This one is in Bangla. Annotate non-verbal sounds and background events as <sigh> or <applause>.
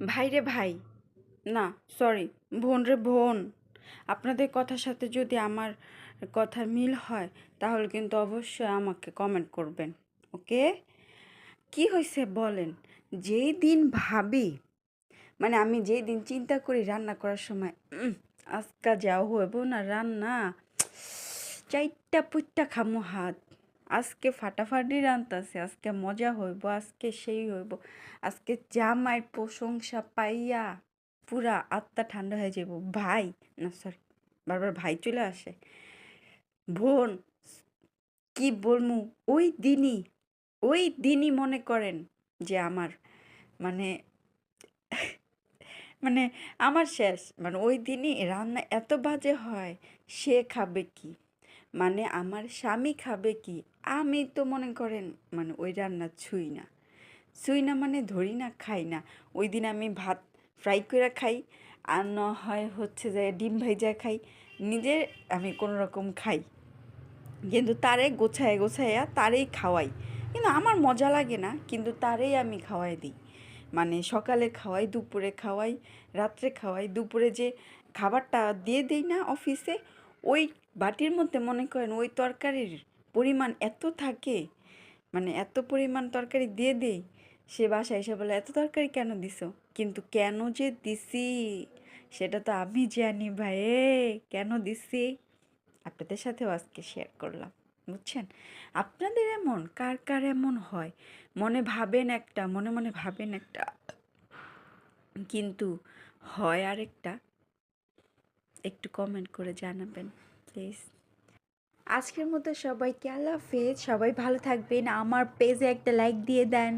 ভাই রে ভাই, না সরি বোন রে বোন, আপনাদের কথার সাথে যদি আমার কথার মিল হয়, তাহলে কিন্তু অবশ্যই আমাকে কমেন্ট করবেন ওকে কি হয়েছে বলেন, যেই দিন ভাবি মানে আমি যেই দিন চিন্তা করি রান্না করার সময় আজকা যাও হইব না রান্না চাইটা পুইটা খামো হাত। আজকে ফাটাফাটি রান্তাছে আজকে মজা হইব, আজকে সেই হইব, আজকে জামাইয়ের প্রশংসা পাইয়া পুরা আত্মা ঠান্ডা হয়ে যাব ভাই, না সরি বারবার ভাই চলে আসে। বোন, কি বলমু, ওই দিনই ওই দিনই মনে করেন যে আমার মানে <laughs> মানে আমার শেষ। মানে ওই দিনই রান্না এত বাজে হয়, সে খাবে কি? মানে আমার স্বামী খাবে কি? আমি তো মনে করেন মানে ওই রান্না ছুঁই না। ছুঁই না মানে ধরি না, খাই না। ওই দিন আমি ভাত ফ্রাই করে খাই, আর না হয় হচ্ছে যে ডিম ভাইজা খাই। নিজের আমি কোনো রকম খাই। কিন্তু তারে গোছায় গোছাইয়া তারেই খাওয়াই। কিন্তু আমার মজা লাগে না, কিন্তু তারেই আমি খাওয়াই দিই। মানে সকালে খাওয়াই, দুপুরে খাওয়াই, রাত্রে খাওয়াই। দুপুরে যে খাবারটা দিয়ে দেই না অফিসে ওই বাটির মধ্যে মনে করেন ওই তরকারির পরিমাণ এত থাকে মানে এত পরিমাণ তরকারি দিয়ে দেই, সে বাসায় এসে বলে, এত তরকারি কেন দিছো? কিন্তু কেন যে দিছি, সেটা তো আমি জানি ভাই কেন দিছি? আপনাদের সাথেও আজকে শেয়ার করলাম, বুঝছেন? আপনাদের এমন, কার কার এমন হয়? মনে ভাবেন একটা, মনে মনে ভাবেন একটা, কিন্তু হয় আরেকটা। একটু কমেন্ট করে জানাবেন প্লিজ আজকের মতো সবাইকে আল্লাহ হাফেজ, সবাই ভালো থাকবেন। আমার পেজে একটা লাইক দিয়ে দেন।